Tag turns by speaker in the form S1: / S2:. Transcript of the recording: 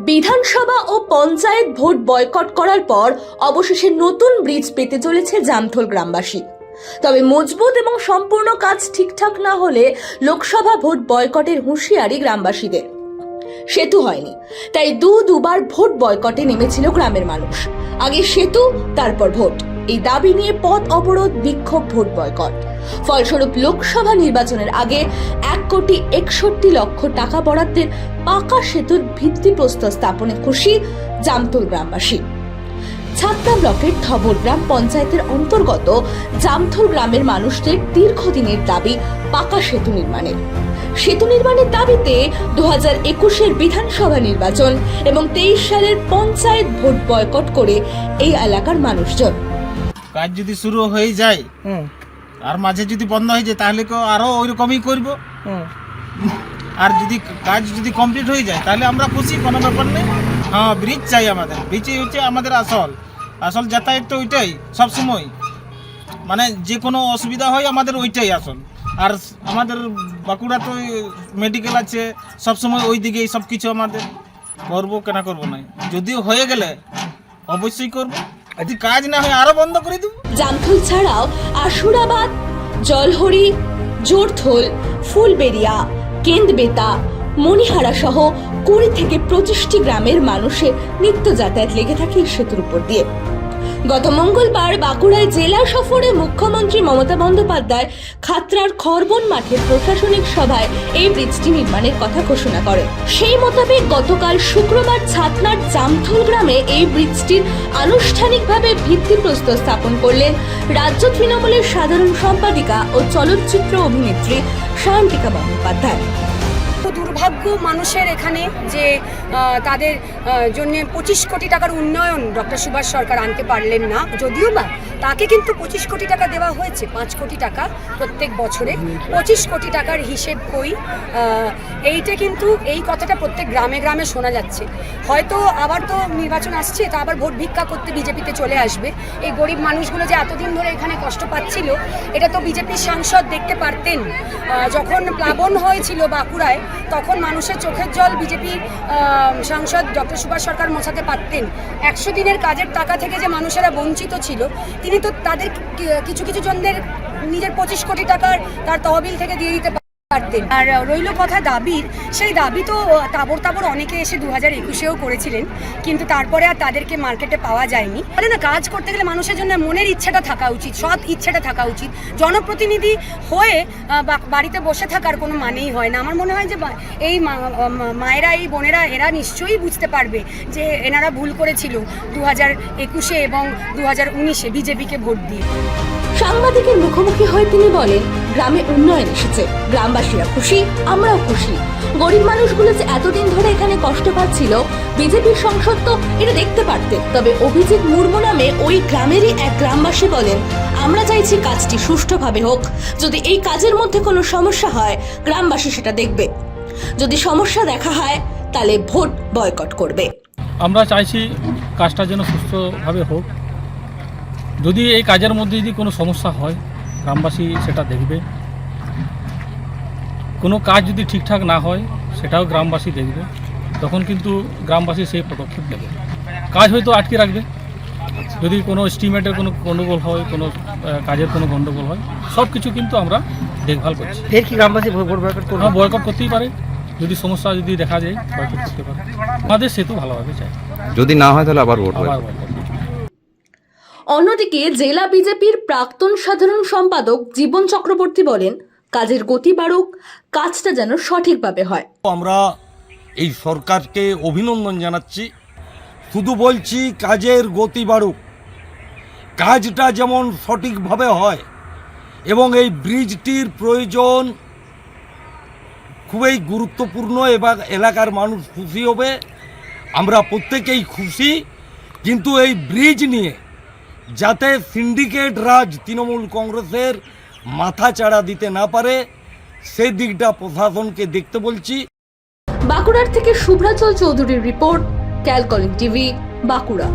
S1: বিধানসভা ও panchayat vote boycott করার পর অবশেষে নতুন ব্রিজ পেতে চলেছে জামথল গ্রামবাসী। তবে মজবুত এবং সম্পূর্ণ কাজ ঠিকঠাক না হলে লোকসভা ভোট বয়কটের হুঁশিয়ারি গ্রামবাসীদের। সেতু হয়নি, তাই দু দুবার ভোট বয়কটে নেমেছিল গ্রামের মানুষ। আগে সেতু, তারপর ভোট। এই দাবি নিয়ে পথ অবরোধ, বিক্ষোভ, ভোট বয়কট। ফলস্বরূপ লোকসভা নির্বাচনের আগে এক কোটি একষট্টি লক্ষ টাকা বরাদ্দের পাকা সেতুর ভিত্তিপ্রস্তর স্থাপনে খুশি জামতল গ্রামবাসী। ছাত্রা ব্লকের থবর গ্রাম পঞ্চায়েতের অন্তর্গত জামথল গ্রামের মানুষদের দীর্ঘদিনের দাবি পাকা সেতু নির্মাণের। সেতু নির্মাণের দাবিতে দু হাজার একুশের বিধানসভা নির্বাচন এবং তেইশ সালের পঞ্চায়েত ভোট বয়কট করে এই এলাকার মানুষজন।
S2: কাজ যদি শুরু হয়ে যায়
S3: হুম।
S2: আর মাঝে যদি বন্ধ হয়ে যায় তাহলে তো আরও ওই রকমই করব।
S3: হুম।
S2: আর যদি কাজ যদি কমপ্লিট হয়ে যায় তাহলে আমরা খুশি কোনো ব্যাপার নেই। হ্যাঁ ব্রিজ চাই আমাদের। ব্রিজই হচ্ছে আমাদের আসল। আসল যাতায়াত তো ওইটাই সবসময় মানে যে কোনো অসুবিধা হয় আমাদের ওইটাই আসল। আর আমাদের বাঁকুড়া তো মেডিকেল আছে সবসময় ওই দিকেই সব কিছু আমাদের। করব কেনা করব না যদিও হয়ে গেলে অবশ্যই করব। যদি কাজ না হয় আরও বন্ধ করে দেবো।
S1: জামফুল ছাড়াও আশুরাবাদ, জলহরি, জোরথল ফুলবেরিয়া কেন্দবেতা, মণিহারা সহ কুড়ি থেকে পঁচিশটি গ্রামের মানুষের নিত্য যাতায়াত লেগে থাকে এই সেতুর উপর দিয়ে। গত মঙ্গলবার বাঁকুড়ায় জেলা সফরে মুখ্যমন্ত্রী মমতা বন্দ্যোপাধ্যায় খাতড়ার খরবন মাঠের প্রশাসনিক সভায় এই ব্রিজটি নির্মাণের কথা ঘোষণা করেন। সেই মোতাবেক গতকাল শুক্রবার ছাতনার জামথল গ্রামে এই ব্রিজটির আনুষ্ঠানিকভাবে ভিত্তিপ্রস্তর স্থাপন করলেন রাজ্য তৃণমূলের সাধারণ সম্পাদিকা ও চলচ্চিত্র অভিনেত্রী সায়ন্তিকা বন্দ্যোপাধ্যায়।
S4: দুর্ভাগ্য মানুষের এখানে যে তাদের জন্য পঁচিশ কোটি টাকার উন্নয়ন ডক্টর সুভাষ সরকার আনতে পারলেন না। যদিও বা তাকে কিন্তু পঁচিশ কোটি টাকা দেওয়া হয়েছে, পাঁচ কোটি টাকা প্রত্যেক বছরে। পঁচিশ কোটি টাকার হিসেব কই এইটা কিন্তু এই কথাটা প্রত্যেক গ্রামে গ্রামে শোনা যাচ্ছে। হয়তো আবার তো নির্বাচন আসছে, তো আবার ভোট ভিক্ষা করতে বিজেপিতে চলে আসবে। এই গরিব মানুষগুলো যে এতদিন ধরে এখানে কষ্ট পাচ্ছিল, এটা তো বিজেপির সাংসদ দেখতে পারতেন। যখন প্লাবন হয়েছিল বাঁকুড়ায়, তখন মানুষের চোখের জল বিজেপি সাংসদ ডক্টর সুভাষ সরকার মোছাতে পারতেন। একশো দিনের কাজের টাকা থেকে যে মানুষেরা বঞ্চিত ছিল, তিনি তো তাদের কিছু কিছু জনদের নিজের পঁচিশ কোটি টাকার তার তহবিল থেকে দিয়ে দিতে পারতেন। আর রইল কথা দাবির। সেই দাবি তো তাবর তাবর অনেকে এসে দু হাজার একুশেও করেছিলেন। কিন্তু তারপরে আর তাদেরকে মার্কেটে পাওয়া যায়নি। বলে না, কাজ করতে গেলে মানুষের জন্য মনের ইচ্ছাটা থাকা উচিত, সৎ ইচ্ছাটা থাকা উচিত। জনপ্রতিনিধি হয়ে বাড়িতে বসে থাকার কোনো মানেই হয় না। আমার মনে হয় যে এই মায়েরা, এই বোনেরা, এরা নিশ্চয়ই বুঝতে পারবে যে, এনারা ভুল করেছিল দু হাজার একুশে এবং দু হাজার উনিশে বিজেপিকে ভোট দিয়ে।
S1: সাংবাদিকের মুখোমুখি হয়ে তিনি বলেন গ্রামে উন্নয়ন এসেছে। গ্রামবাসীরা খুশি, আমরাও খুশি। গরিব মানুষগুলো যে এতদিন ধরে এখানে কষ্ট পাচ্ছিল বিজেপির সংসদ তো এটা দেখতে পারতে। তবে অভিজিৎ মুর্মু নামে ওই গ্রামেরই এক গ্রামবাসী বলেন, আমরা চাইছি কাজটি সুষ্ঠুভাবে হোক। যদি এই কাজের মধ্যে কোনো সমস্যা হয়, গ্রামবাসী সেটা দেখবে। যদি সমস্যা দেখা হয়, তাহলে ভোট বয়কট করবে।
S5: আমরা চাইছি কাজটা যেন সুস্থভাবে হোক। যদি এই কাজের মধ্যে যদি কোনো সমস্যা হয় গ্রামবাসী সেটা দেখবে। কোনো কাজ যদি ঠিকঠাক না হয় সেটাও গ্রামবাসী দেখবে। তখন কিন্তু গ্রামবাসী সেই পদক্ষেপ নেবে। কাজ হয়তো আটকে রাখবে। যদি কোনো এস্টিমেটের কোনো গণ্ডগোল হয় কোনো কাজের কোনো গণ্ডগোল হয় সব কিছু কিন্তু আমরা দেখভাল করছি।
S3: ফের কি গ্রামবাসী ভোট ভোট বয়কট
S5: করতেই পারে। যদি সমস্যা যদি দেখা যায় বয়কট করতে পারে। আমাদের সেতু ভালোভাবে চাই।
S6: যদি না হয় তাহলে আবার ভোট হবে
S5: আবার
S1: অন্যদিকে জেলা বিজেপির প্রাক্তন সাধারণ সম্পাদক জীবন চক্রবর্তী বলেন, কাজের গতি বাড়ুক, কাজটা যেন সঠিকভাবে হয়।
S7: আমরা এই সরকারকে অভিনন্দন জানাচ্ছি। শুধু বলছি কাজের গতি বাড়ুক, কাজটা যেমন সঠিকভাবে হয় এবং এই ব্রিজটির প্রয়োজন খুবই গুরুত্বপূর্ণ এবং এলাকার মানুষ খুশি হবে, আমরা প্রত্যেকেই খুশি। কিন্তু এই ব্রিজ নিয়ে যাতে সিন্ডিকেট রাজ তৃণমূল কংগ্রেসের মাথা চাড়া দিতে না পারে, সেই দিকটা প্রশাসনকে দেখতে বলছি।
S1: বাঁকুড়ার থেকে শুভ্রাচল চৌধুরীর রিপোর্ট, ক্যালকলিং টিভি, বাঁকুড়া।